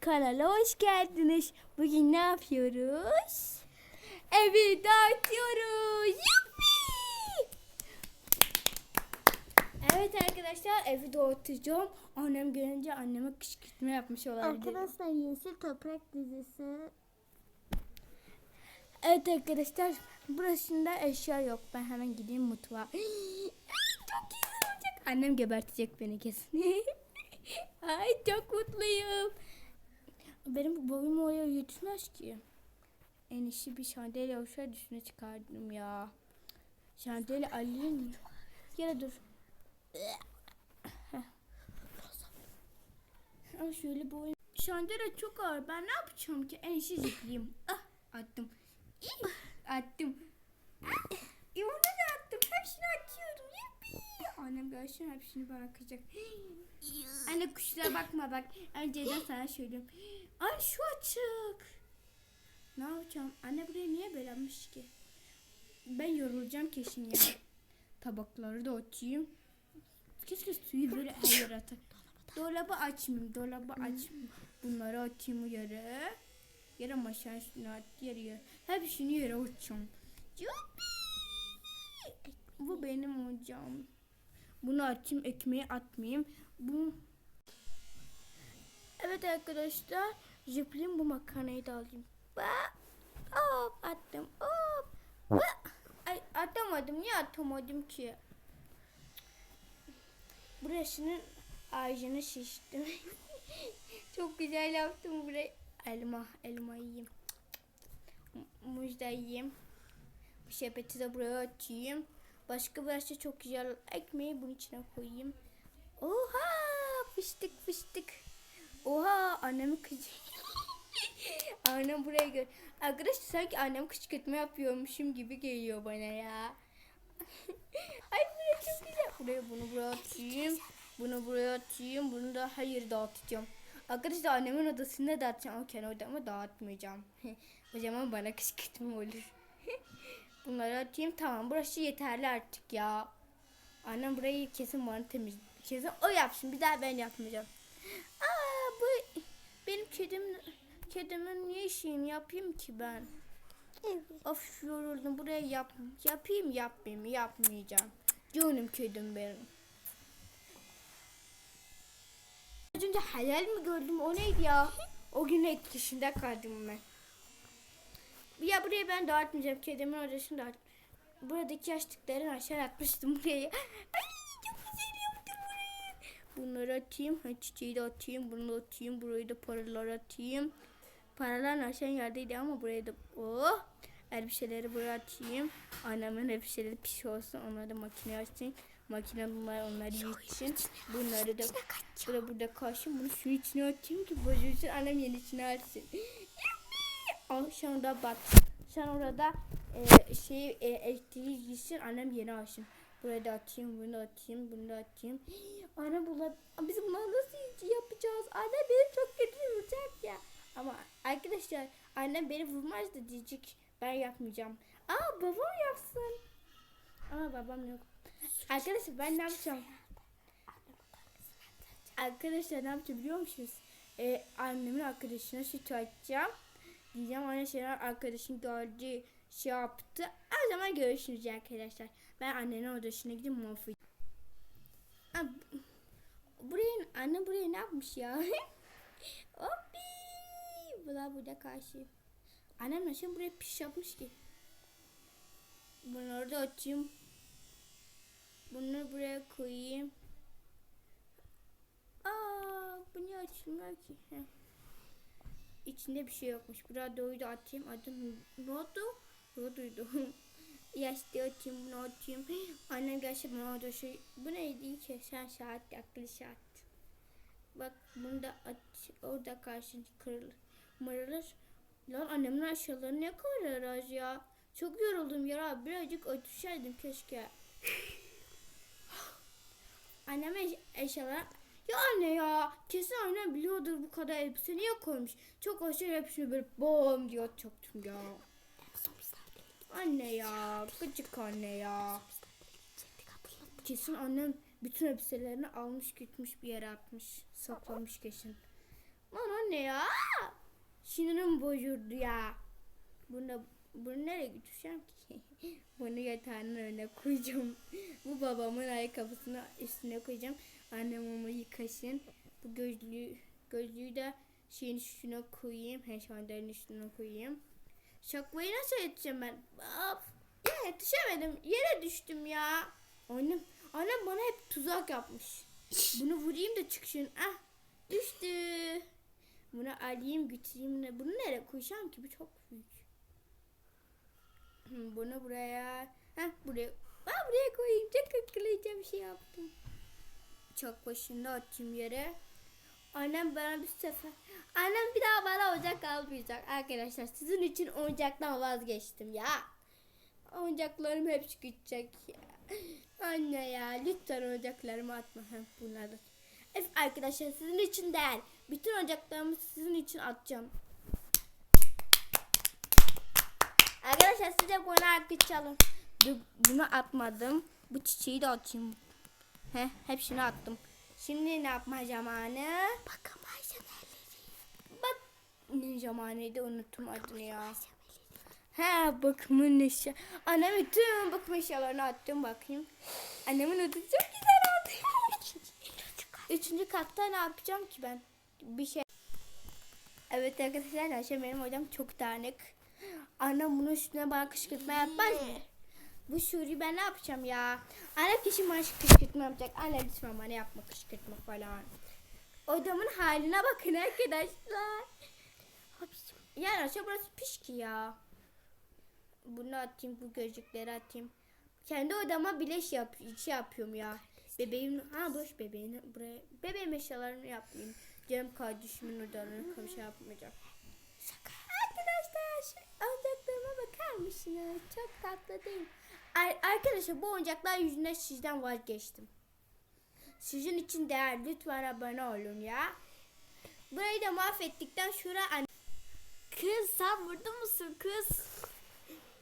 Kanala hoş geldiniz. Bugün ne yapıyoruz? Evi dağıtıyoruz. Yuppi! Evet arkadaşlar evi dağıtacağım. Annem gelince anneme kışkırtma yapmış olabilir. Arkadaşlar Yeşil Toprak dizisi Evet arkadaşlar burasında eşya yok. Ben hemen gideyim mutfağa. Çok güzel olacak. Annem gebertecek beni kesin. Ay çok mutluyum. Benim boyum oraya yetişmez ki. En iyisi bir şandalye olsaydı üstüne çıkardım ya. Şandalye alayım mı? Gel dur. Ama şöyle boyum. Şandalye çok ağır. Ben ne yapacağım ki? En iyisi zıplayayım. Ah attım. İyi, attım. Ah, onu da attım. Hepsini atıyorum. Annem görsün hepsini bana kıracak. Anne kuşlara bakma bak. Önceden sana söyleyeyim. Ay şu açık. Ne yapacağım? Anne buraya niye beğenmiş ki? Ben yorulacağım kesin ya. Tabakları da açayım. Keşke suyu böyle her yere atar. Dolabı açmayayım. Dolabı açmayayım. Bunları atayım yere. Yere maşa üstüne at. Yere yere. Hepsini yere atacağım. Yuppi. Bu benim hocam. Bunu atayım. Ekmeği atmayayım. Bu Evet arkadaşlar. Zıplayayım bu makarnayı da alayım. Bak. Hop attım. Hop. Bak. Ay atamadım. Niye atamadım ki? Burasının ağacını şiştim. Çok güzel yaptım burayı. Elma. Elma yiyeyim. Muz da yiyeyim. Sepeti de buraya atayım. Başka burası çok güzel. Ekmeği bunun içine koyayım. Oha! Fıştık fıştık. Oha! Annemi kıç... Annem buraya gör. Arkadaşlar sanki annem kışkırtma yapıyormuşum gibi geliyor bana ya. Ay buraya çok güzel. Buraya bunu buraya atayım. Bunu buraya atayım. Bunu da hayır dağıtacağım. Arkadaşlar annemin odasında dağıtacağım ama kendi odamı dağıtmayacağım. o zaman bana kışkırtma olur. Bunları atayım. Tamam burası yeterli artık ya. Annem burayı kesin bana temiz. Kesin o yapsın. Bir daha ben yapmayacağım. Aa bu benim kedim kedimin niye işini yapayım ki ben? Evet. Of yoruldum. Buraya yap yapayım yapmayayım yapmayacağım. Canım kedim benim. Az önce hayal mi gördüm? O neydi ya? O gün etkisinde kaldım ben. Ya burayı ben dağıtmayacağım. Kedimin odasını dağıt. Buradaki yaşlıkları aşağı atmıştım buraya. Ay çok güzel yaptım burayı. Bunları atayım. Ha, çiçeği de atayım. Bunu da atayım. Burayı da paralar atayım. Paralar aşağı yerdeydi ama buraya da oh. Elbiseleri buraya atayım. Annemin elbiseleri pis olsun. Onları da makineye açayım. Makine bunlar onları yıksın. Bunları da burada burada karşım. Bunu suyun içine atayım ki bozulsun. Annem yenisini açsın. Sen da bak. Sen orada e, şey e, elektriği. Annem yeni açsın. Buraya da atayım, bunu da atayım, bunu da atayım. Anne bunlar, biz bunları nasıl yapacağız? Anne beni çok kötü vuracak ya. Ama arkadaşlar annem beni vurmaz diyecek ben yapmayacağım. Aa babam yapsın. Ama babam yok. Arkadaşlar ben ne yapacağım? Arkadaşlar ne yapacağım biliyor musunuz? Ee, annemin arkadaşına süt açacağım. Diyeceğim anne senin arkadaşın gördü şey yaptı. O zaman görüşürüz arkadaşlar. Ben annenin odasına gidip bu- Buraya, anne buraya ne yapmış ya? Hoppi! Bunlar burada karşı. Annem nasıl buraya piş yapmış ki? Bunları da açayım. Bunları buraya koyayım. Aa, bu niye açılmıyor ki? Heh. İçinde bir şey yokmuş. Burada doğuyu da atayım. Adım ne oldu? Roduydu. Yaşlı atayım, bunu atayım. Annem gelse bana o da şey. Bu neydi ki? Sen saat, akıllı saat. Bak bunu da at. Orada karşın kırılır. Mırılır. Lan annemin aşağıları ne kadar az ya. Çok yoruldum ya. Birazcık ötüşseydim keşke. Annem eş- eşyalar ya anne ya kesin annem biliyordur bu kadar elbise niye koymuş. Çok aşırı hepsini böyle bom diye atacaktım ya. Anne ya gıcık anne ya. Kesin annem bütün elbiselerini almış gitmiş bir yere atmış. Saklamış kesin. Lan anne ne ya? Sinirim bozuldu ya. Bunu, bunu nereye götüreceğim ki? Bunu yatağının önüne koyacağım. Bu babamın ayakkabısını üstüne koyacağım. Annem onu yıkasın. Bu gözlüğü, gözlüğü de şeyin üstüne koyayım. He şandelin üstüne koyayım. Şakmayı nasıl yatacağım ben? Of. Ya yetişemedim. Yere düştüm ya. Annem, annem bana hep tuzak yapmış. Bunu vurayım da çıksın. Ah düştü. Bunu alayım götüreyim. Bunu nereye koyacağım ki? Bu çok büyük. Bunu buraya. Heh buraya. Ben buraya koyayım. Çok akıllıca bir şey yaptım. Çok başında atayım yere. Annem bana bir sefer. Annem bir daha bana oyuncak almayacak. Arkadaşlar sizin için oyuncaktan vazgeçtim ya. Oyuncaklarım hepsi gidecek ya. Anne ya lütfen oyuncaklarımı atma. Heh, bunları. Evet arkadaşlar sizin için değil. Bütün oyuncaklarımı sizin için atacağım. Arkadaşlar size bunu alkışlayalım. Bunu atmadım. Bu çiçeği de atayım. He, hepsini attım. Şimdi ne yapma zamanı? Bakın malzemeleri. Bak ne zamanıydı unuttum adını ya. He bakımın eşya. Annem bütün bakım eşyalarını attım bakayım. Annemin adı çok güzel oldu. Üçüncü katta ne yapacağım ki ben? Bir şey. Evet arkadaşlar Ayşe benim odam çok dağınık. Annem bunun üstüne bana kışkırtma yapmaz mı? Bu şuri ben ne yapacağım ya? Annem kesin bana kışkırtma yapacak. Anne lütfen bana yapma kışkırtma falan. Odamın haline bakın arkadaşlar. Yani aşağı burası pişki ya. Bunu atayım, bu gözlükleri atayım. Kendi odama bileş yap, şey yapıyorum ya. Bebeğim, ha boş bebeğini buraya, bebeğim eşyalarını yapmayayım. Canım kardeşimin odalarını şey yapmayacağım. Arkadaşlar şu bakar mısınız? Çok tatlı değil? Ar- arkadaşlar bu oyuncaklar yüzünden sizden vazgeçtim. Sizin için değer. Lütfen abone olun ya. Burayı da mahvettikten sonra an- Kız sen burada mısın kız?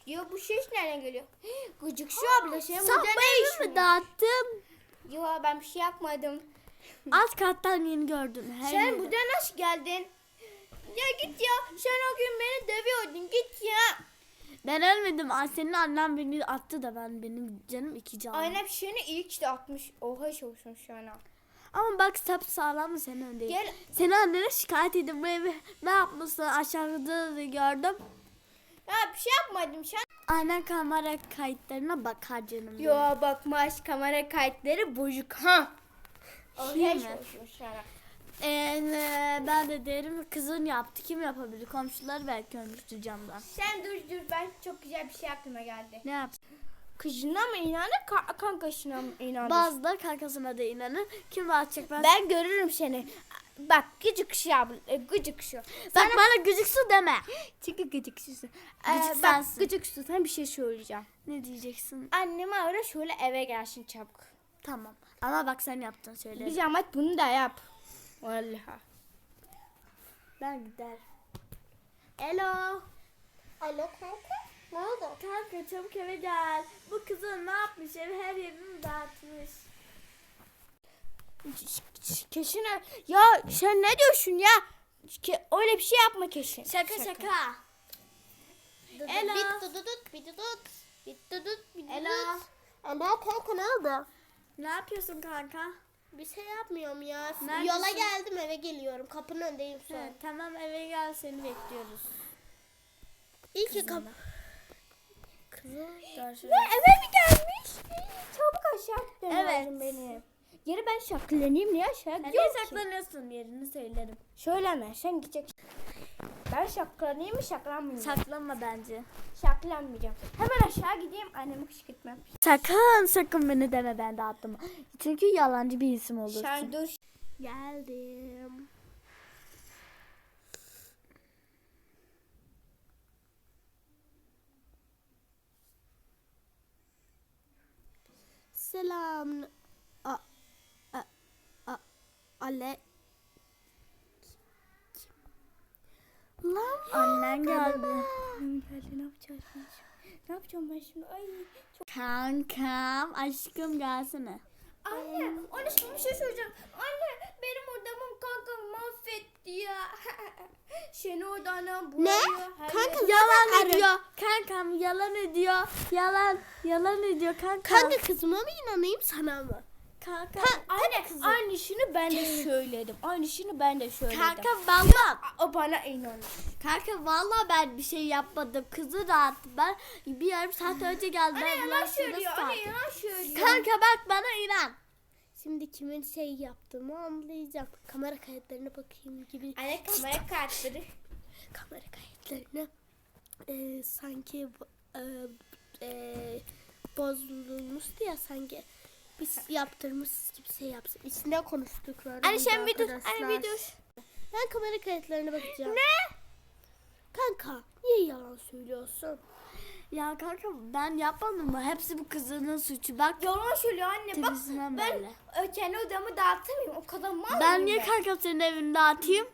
Yo bu ses nereden geliyor? Gıcık şu abla sen, burada ne işin mi dağıttın? Yo ben bir şey yapmadım. Alt kattan yeni gördüm. Her sen yeri. burada nasıl geldin? Ya git ya. Sen o gün beni dövüyordun. Git ya. Ben ölmedim. Aa, Senin annen beni attı da ben benim canım iki can. Annem seni ilk de atmış. Oha şovsun şu an. Ama bak sap sağlam mı senin önünde? Gel. Seni annene şikayet edin bu evi ne yapmışsın aşağıda da gördüm. Ya bir şey yapmadım. Sen Annen kamera kayıtlarına bakar canım. Yo bakmaş kamera kayıtları bozuk ha. Oha şovsun şu an. Ee, ben de derim kızın yaptı kim yapabilir komşular belki ölmüştür camdan. Sen dur dur ben çok güzel bir şey aklıma geldi. Ne yaptı? Kızına mı inanır ka- kankasına mı inanır? Bazıları kankasına da inanır. Kim atacak ben? Ben görürüm seni. Bak gıcık şu abla. e, Gıcık şu. Bak bana gıcık su deme. Çünkü gıcık susun. Gıcık bak sensin. gıcık su. Sana bir şey söyleyeceğim. Ne diyeceksin? Annemi ara şöyle eve gelsin çabuk. Tamam. Ama bak sen yaptın söyle. Bir zahmet bunu da yap. Vallahi. Ben gider. Elo. Alo kanka. Ne oldu? Kanka çabuk eve gel. Bu kızın ne yapmış? Evi her yerini dağıtmış. Kesin ya sen ne diyorsun ya? Ke- öyle bir şey yapma kesin. Şaka şaka. Elo. Bitti dudut, bitti dut. Bitti dut, bitti Elo. dut. Elo kanka ne oldu? Ne yapıyorsun kanka? Bir şey yapmıyorum ya. Neredesin? Yola geldim eve geliyorum. Kapının önündeyim şu an. Tamam eve gel seni bekliyoruz. İyi ki kapı. Görüşürüz. Ya eve mi gelmiş? Çabuk aşağı gitmem Evet. lazım benim. Geri ben şaklanayım niye aşağı Sen niye ki? saklanıyorsun yerini söylerim. Söyleme sen gideceksin. Ben şaklanayım mı şaklanmayayım? Saklanma bence. Şaklanmayacağım. Hemen aşağı gideyim annemi kışkırtmam. Sakın sakın beni deme ben dağıttım. Çünkü yalancı bir isim olursun. Sen dur. Geldim. Selam. A, a, a, ale. Lan Annen geldi. Annem geldi ne yapacağız ben şimdi? Ne yapacağım ben şimdi? Ay. Çok... Kankam aşkım gelsene. Anne, anne sana bir şey söyleyeceğim. Anne benim odamın kankam mahvetti ya. Seni odana bulamıyor. her Kanka yere- Yalan Ara- ediyor. Kankam yalan ediyor. Yalan. Yalan ediyor kanka. Kanka kızıma mı inanayım sana mı? Kanka. Anne aynı şunu ben de söyledim. Aynı şunu ben de söyledim. Kanka valla. o bana inanır. Kanka valla ben bir şey yapmadım. Kızı dağıttım. Ben bir yarım saat önce geldim. Anne yalan söylüyor. Anne yalan söylüyor. Kanka bak bana inan. Şimdi kimin şey yaptığımı anlayacağım. Kamera kayıtlarına bakayım gibi. Anne kamera kartları. Kamera kayıtlarına e, sanki e, e, bozulmuştu ya sanki. Biz yaptırmışız gibi şey yapsın. İçinde konuştuk. Anne sen bir dur. Anne bir dur. Ben kamera kayıtlarına bakacağım. Ne? Kanka niye yalan söylüyorsun? Ya kanka ben yapmadım mı? Hepsi bu kızının suçu. Bak Yalan söylüyor anne. Bak ben böyle. kendi odamı dağıtamıyorum. O kadar mal ben mıyım niye kanka senin evini dağıtayım?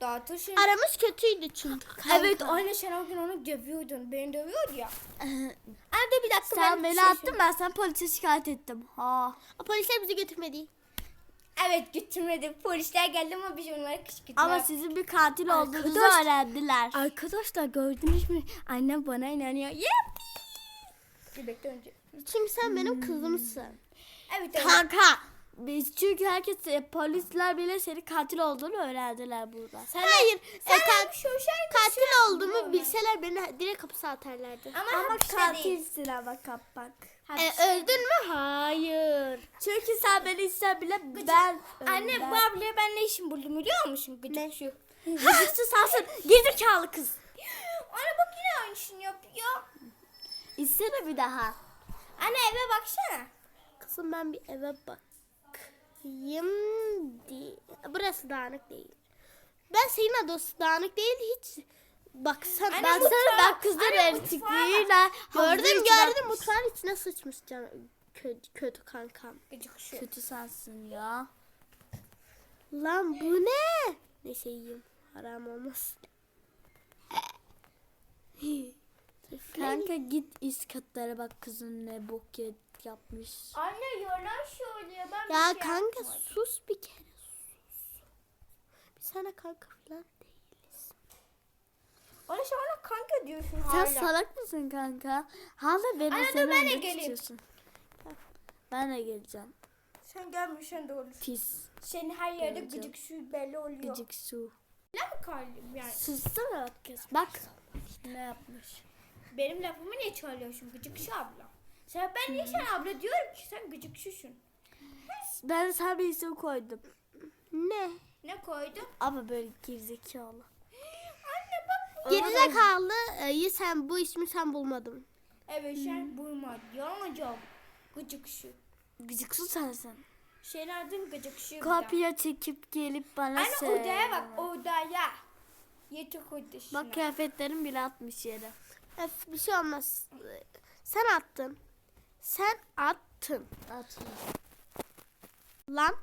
Dağıtır şey. Aramız kötüydü çünkü. Evet anne sen o gün onu dövüyordun. Beni dövüyordu ya. Anne dur bir dakika. Sen ben beni şey attın ben sen polise şikayet ettim. Ha. O polisler bizi götürmedi. Evet götürmedim. Polisler geldi ama biz onları kışkırttık. Ama sizin bir katil olduğunuzu Arkadaş- öğrendiler. Arkadaşlar gördünüz mü? Annem bana inanıyor. Yeppi. Bir bekle önce. Çünkü sen benim kızımsın. Evet evet. Kanka biz çünkü herkes e, polisler bile senin katil olduğunu öğrendiler burada. Sen Hayır. Sen e, ka- şu şey katil olduğumu bilseler beni direkt hapse atarlardı. Ama, Ama hapiste değil. katilsin ama kapak. E, öldün mü? Hayır. Çünkü sen beni isten bile ben Anne bu ablaya ben ne işim buldum biliyor musun? Gıcık şu. Gıcıksın sensin. Gerizekalı kız. Anne bak yine aynısını yapıyor. İstene bir daha. Anne eve baksana. Kızım ben bir eve bakayım. Di- Burası dağınık değil. Ben senin adası dağınık değil hiç. Baksana Anne, ben mutfağı- sana Ben kızların Anne, erkekliğiyle gördüm gördüm mutfağın içine sıçmış can kötü, kötü kankam. Gıcık şu. Kötü sensin ya. Lan bu ne? Neyse yiyeyim. Haram olmaz. Kanka git üst katlara bak kızın ne bok ye- yapmış. Anne yalan söylüyor. Ben Ya bir şey kanka yapmadım. sus bir kere sus. Biz sana kanka falan değiliz. Anne sen bana kanka diyorsun Sen hala. salak mısın kanka? Hala beni Anne, seni ben de öldürmek geleyim. istiyorsun. Ben de geleceğim. Sen gelmişsen de olur. Pis. Senin her yerde Geleceğim. gıcık şu belli oluyor. Gıcık su. Ne mi kaldım yani? Sussana kız. Bak. Ne yapmış? Benim lafımı niye çalıyorsun gıcık şu abla? Sen ben niye sen abla diyorum ki sen gıcık şusun. Ben sana bir isim koydum. Ne? Ne koydun? Ama böyle gerizekalı. Anne bak. Gerizekalı iyi sen bu ismi sen bulmadın. Evet sen bulma. Yalancı Gıcık şu. Gıcıksın sensin. Senin adın gıcık şu. Kapıya çekip gelip bana Anne söyle. odaya bak odaya. Yatak odasına. Bak kıyafetlerim bile atmış yere. Öf, bir şey olmaz. Sen attın. Sen attın. Atmış. Lan.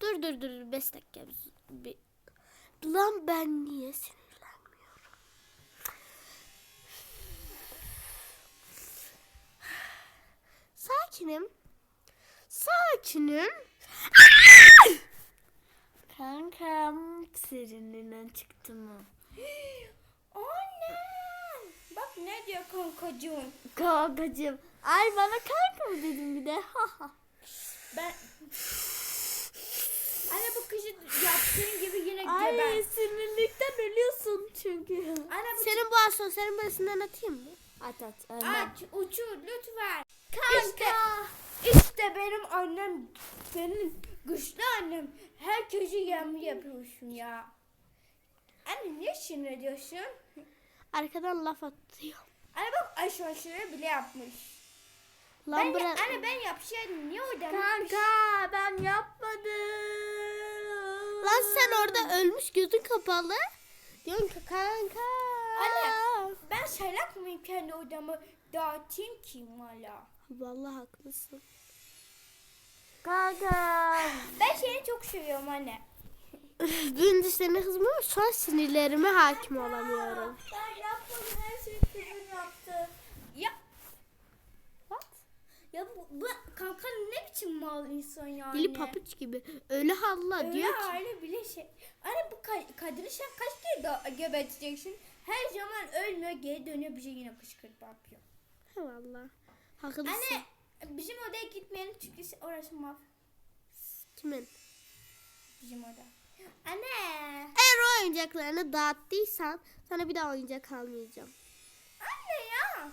Dur dur dur 5 dakika. Bir- Lan ben niye sinirlenmiyorum? Sakinim. Sakinim. Kankam serinden çıktı mı? Anne. Bak ne diyor kankacığım. Kankacığım. Ay bana kanka mı dedin bir de? Ha ha. Ben... Anne bu kızı yaptığın gibi yine Ay geber. sinirlikten ölüyorsun çünkü. Anne bu Senin bu asosyal arasından atayım mı? At at. Önden. Aç uçur lütfen. Kanka. İşte, işte benim annem, benim güçlü annem. Herkesi yem yapıyorsun ya. Anne niye sinir ediyorsun? Arkadan laf atıyor. Anne bak aşağı bile yapmış. Lan Ben, bırak. anne ben yapsaydım niye oradan? Kanka ben yapmadım. Lan sen orada ölmüş gözün kapalı. Diyorsun ki kanka. Anne ben salak mıyım kendi odamı dağıtayım ki hala? Vallahi haklısın. Kanka. Ben seni çok seviyorum anne. Dün dişlerine kızmıyor ama şu an sinirlerime hakim olamıyorum. Ben yapmadım her şeyi kızım yaptı. Ya. What? Ya bu, bu kanka ne biçim mal insan yani? Dili papuç gibi. Öyle halla Öyle diyor ki. hali bile şey. Anne bu kadını sen kaç kere daha geberteceksin? Her zaman ölmüyor geri dönüyor bize yine kışkırtma yapıyor. He valla. Haklısın. Anne bizim odaya gitmeyelim çünkü orası maf. Kimin? Bizim oda. Anne. Eğer o oyuncaklarını dağıttıysan sana bir daha oyuncak almayacağım. Anne ya.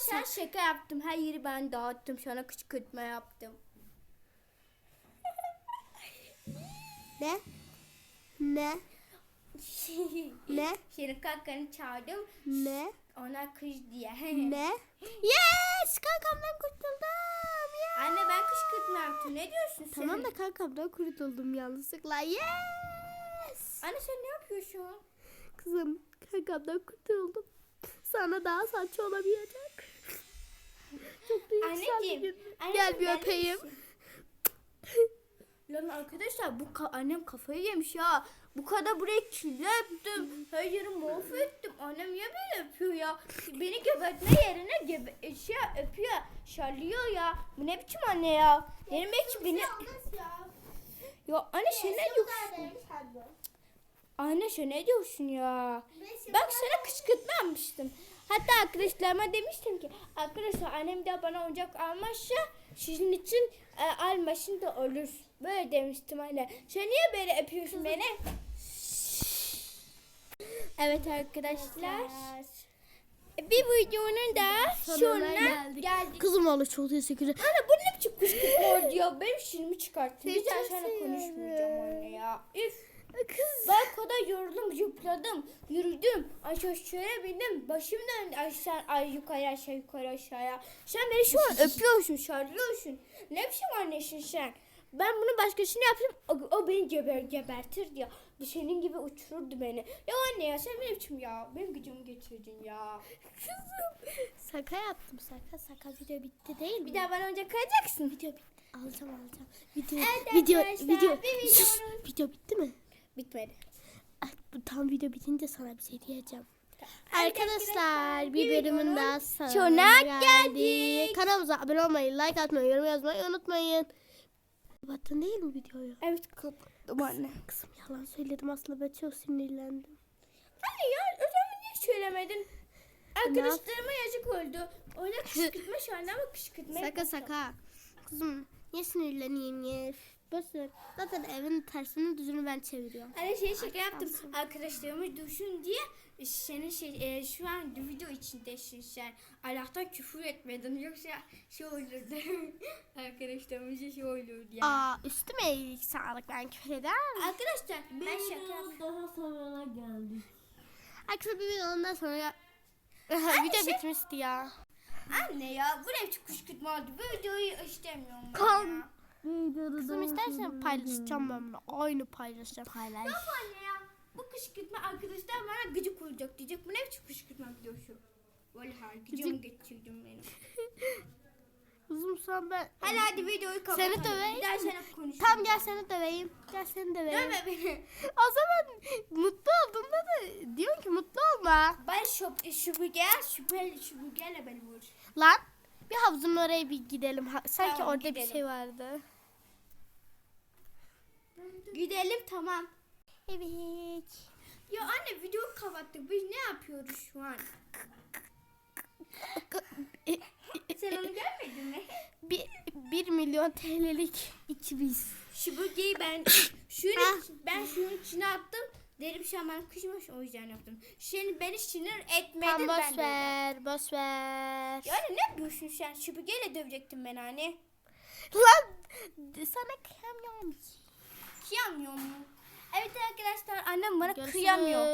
Sen şaka yaptım. Her yeri ben dağıttım. Sana kışkırtma yaptım. Ne? Ne? Ne? Senin kankanı çağırdım. Ne? Ona kız diye. Ne? Yes! Kankamdan kurtuldum. Yeah! Anne ben kışkırtma yaptım. Ne diyorsun sen? Tamam da kankamdan kurtuldum yanlışlıkla. Yes! Anne sen ne yapıyorsun? Kızım kankamdan kurtuldum. Sana daha saçma olamayacak. Çok anneciğim, Gel bir öpeyim. Lan arkadaşlar bu ka- annem kafayı yemiş ya. Bu kadar buraya kirlettim. Her yeri mahvettim. Annem niye böyle yapıyor ya? Beni gebertme yerine gebe şey öpüyor. Şarlıyor ya. Bu ne biçim anne ya? Benim belki beni... Ya anne sen ne sen ne diyorsun ya? Bak sana kışkırtma yapmıştım. Hatta arkadaşlarıma demiştim ki arkadaşlar annem de bana oyuncak almazsa sizin için e, almasın da olur. Böyle demiştim anne. Sen niye böyle yapıyorsun beni? Evet arkadaşlar. Bir videonun da sonuna geldik. geldik. Kızım valla çok teşekkür ederim. Anne bu ne biçim kışkırtma oldu ya? Benim şiirimi çıkarttın. Bir daha sana konuşmayacağım anne ya. Üf. Kız. Ben kadar yoruldum, zıpladım, yürüdüm, aşağıya bindim, başım döndü aşağı, ay yukarı aşağı yukarı aşağıya. Sen beni şu an öpüyorsun, şarlıyorsun. Ne biçim annesin sen? Ben bunu başkasına yaptım, o, o beni geber, gebertir ya. Senin gibi uçururdu beni. Ya anne ya sen ne biçim ya? Benim gücümü getirdin ya. Kızım. Şaka yaptım şaka şaka video bitti değil mi? Bir daha bana önce kalacaksın. video bitti. Alacağım alacağım. Video Evet video arkadaşlar, video. bir videonun- video bitti mi? Bitmedi. Ay, bu tam video bitince sana bir şey diyeceğim. Arkadaşlar bir bölümün daha sonuna geldik. Kanalımıza abone olmayı, like atmayı, yorum yazmayı unutmayın. Kapattın değil mi videoyu? Evet kapattım anne. Kızım yalan söyledim aslında ben çok sinirlendim. Anne ya zaman niye söylemedin? Arkadaşlarıma yazık oldu. Öyle kışkırtma şu anda ama kışkırtma Saka saka. Kızım niye sinirleneyim ya? Boşver. Zaten evin tersini düzünü ben çeviriyorum. Hani şey şaka yaptım. Arkadaşlarımız duysun diye senin şey e, şu an video içindesin sen. Allah'tan küfür etmedin yoksa şey olurdu. Arkadaşlarımıza şey olurdu ya. Aa üstüme iyilik sağlık ben küfür ederim. Arkadaşlar ben şaka yaptım. daha sonra geldik. Arkadaşlar bir videonun sonra video bitmişti ya. Anne ya bu ne biçim kışkırtma oldu. Videoyu istemiyorum ben Kan- ya. Kızım istersen paylaşacağım ben bunu. Aynı paylaşacağım. Paylaş. Yok anne ya. Bu kışkırtma arkadaşlar bana gıcık olacak diyecek. Bu ne biçim kışkırtma videosu? Vallahi gıcığımı getirdim benim. Kızım sen ben... Hadi hadi videoyu kapatalım. Seni döveyim Bir mi? sana konuşalım. Tam gel seni döveyim. Gel seni döveyim. Dövme beni. O zaman mutlu olduğunda da diyorsun ki mutlu olma. Ben şu, süpürge, süper süpürgeyle beni vur. Lan bir havuzun oraya bir gidelim. Sanki Tamam, orada bir gidelim. şey vardı. Gidelim tamam. Evet. Ya anne videoyu kapattık. Biz ne yapıyoruz şu an? Sen onu görmedin mi? Bir, bir milyon TL'lik ikimiz. Süpürgeyi ben şunun Ha. iç- ben şunun içine attım. Derim şaman kışmış o yüzden yaptım. Şimdi beni sinir etmedin Tam ben boş ver, boş ver. Ya anne ne yapıyorsun sen? Süpürgeyle dövecektin beni anne. Lan sana kıyamıyorum kıyamıyor mu? Evet arkadaşlar annem bana Görüşürüz. kıyamıyor.